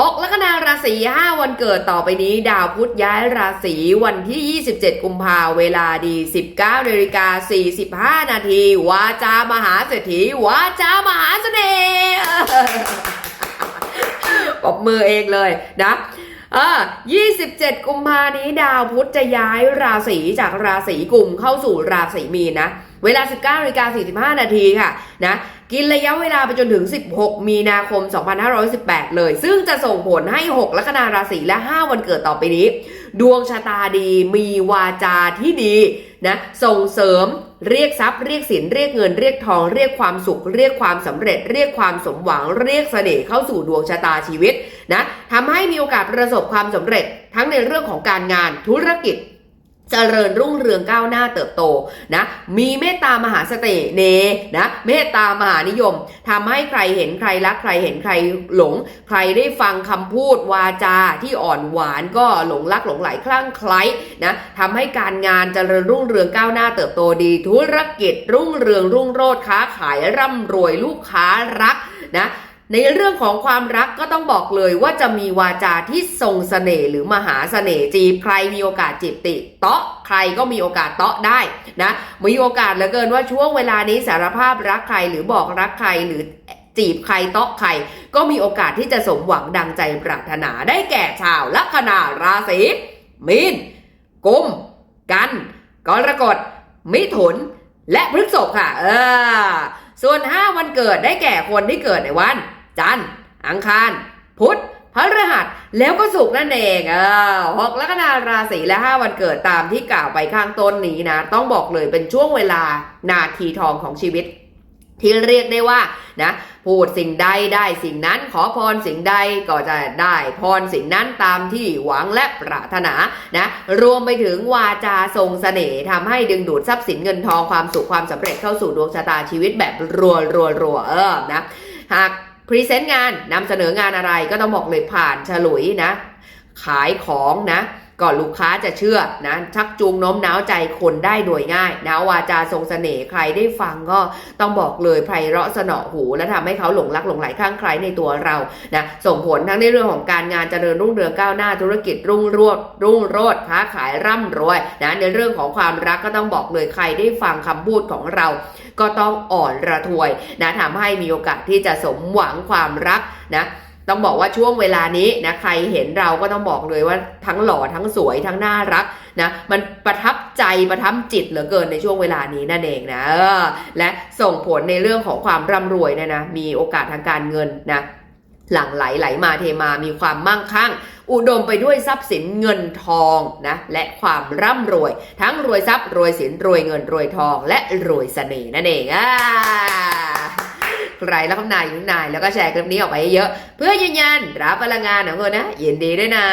หกลัคนาราศี5วันเกิดต่อไปนี้ ดาวพุธย้ายราศีวันที่ 27 กุมภาเวลาดี 19นาฬิกา45 นาทีวาจามหาเศรษฐีวาจามหาเสน่ห์ปรบมือเองเลยนะ เออ27 กุมภานี้ดาวพุธจะย้ายราศีจากราศีกุมเข้าสู่ราศีมีนนะ เวลา 19นาฬิกา45 นาทีค่ะนะกินระยะเวลาไปจนถึง 16 มีนาคม 2518 เลย ซึ่งจะส่งผลให้ 6 ลัคนาราศีและ 5 วันเกิดต่อไปนี้ ดวงชะตาดีมีวาจาที่ดี นะส่งเสริมเรียกทรัพย์เรียกสินเรียกเงินเรียกทอง เรียกความสุข เรียกความสำเร็จ เรียกความสมหวัง เรียกเสน่ห์เข้าสู่ดวงชะตาชีวิตนะทำให้มีโอกาสประสบความสำเร็จ ทั้งในเรื่องของการงานธุรกิจ เจริญรุ่งเรืองก้าวหน้าเติบโตนะ มีเมตตามหาสน่ห์เนนะ เมตตามหานิยมทำให้ใครเห็นใครรักใครเห็นใครหลง ใครได้ฟังคำพูดวาจาที่อ่อนหวานก็หลงรักหลงไหลคลั่งไคล้นะทำให้การงานเจริญรุ่งเรืองก้าวหน้าเติบโตดี ธุรกิจรุ่งเรืองรุ่งโรจน์ค้าขายร่ำรวยลูกค้ารักนะ ในเรื่องของความรักก็ต้องบอกเลยว่าจะมีวาจาที่ทรงเสน่ห์หรือมหาเสน่ห์จีบใครมีโอกาสจีบติเตาะใครก็มีโอกาสเตาะได้นะมีโอกาสเหลือเกินว่าช่วงเวลานี้สารภาพรักใครหรือบอกรักใครหรือจีบใครเตาะใคร ก็มีโอกาสที่จะสมหวังดังใจปรารถนาได้แก่ชาวลัคนาราศีมีนกุม กันกรกฎมิถุน และพฤษภค่ะเออส่วน 5 วันเกิดได้แก่คนที่เกิดในวัน จันทร์อังคาร พุธพฤหัสแล้วก็ศุกร์นั่นเองเออหกลัคนาราศีและ5วันเกิดตามที่กล่าวไปข้างต้นนี้นะ ต้องบอกเลยเป็นช่วงเวลานาทีทองของชีวิต ที่เรียกได้ว่านะพูดสิ่งใดได้สิ่งนั้นขอพรสิ่งใดก็จะได้พรสิ่งนั้นตามที่หวังและปรารถนานะรวมไปถึงวาจาทรงเสน่ห์ทำให้ดึงดูดทรัพย์สินเงินทองความสุขความสำเร็จเข้าสู่ดวงชะตาชีวิตแบบรัวรัวรัวเออนะหาก พรีเซนต์งานนำเสนองานอะไรก็ต้องบอกเลยผ่านฉลุยนะ ขายของนะก่อนลูกค้าจะเชื่อนะชักจูงโน้มน้าวใจคนได้โดยง่ายนะวาจาทรงเสน่ห์ใครได้ฟังก็ต้องบอกเลยไพเราะสนอหู และทำให้เขาหลงรักหลงไหลข้างใครในตัวเรานะส่งผลทั้งในเรื่องของการงานเจริญรุ่งเรืองก้าวหน้าธุรกิจรุ่งรจน์รุ่งโรจน์ค้าขายร่ำรวยนะในเรื่องของความรักก็ต้องบอกเลยใครได้ฟังคำพูดของเรา ก็ต้องอ่อนระทวยนะทำให้มีโอกาสที่จะสมหวังความรักนะ ต้องบอกว่าช่วงเวลานี้นะใครเห็นเราก็ต้องบอกเลยว่าทั้งหล่อทั้งสวยทั้งน่ารักนะมันประทับใจประทับจิตเหลือเกินในช่วงเวลานี้นั่นเองนะออและส่งผลในเรื่องของความร่ำรวยเนยนะมีโอกาสทางการเงินนะหลั่งไหลไหลมาเทมามีความมั่งคั่ง อุดมไปด้วยทรัพย์สินเงินทองนะและความร่ำรวย ทั้งรวยทรัพย์รวยสินรวยเงินรวยทอง และรวยเสน่ห์นั่นเองอ่า ใครแล้วคำนายอยู่นายแล้วก็แชร์คลิปนี้ออกไปเยอะ เพื่อยืนยันรับพลังงานของคุณนะยินดีด้วยนะ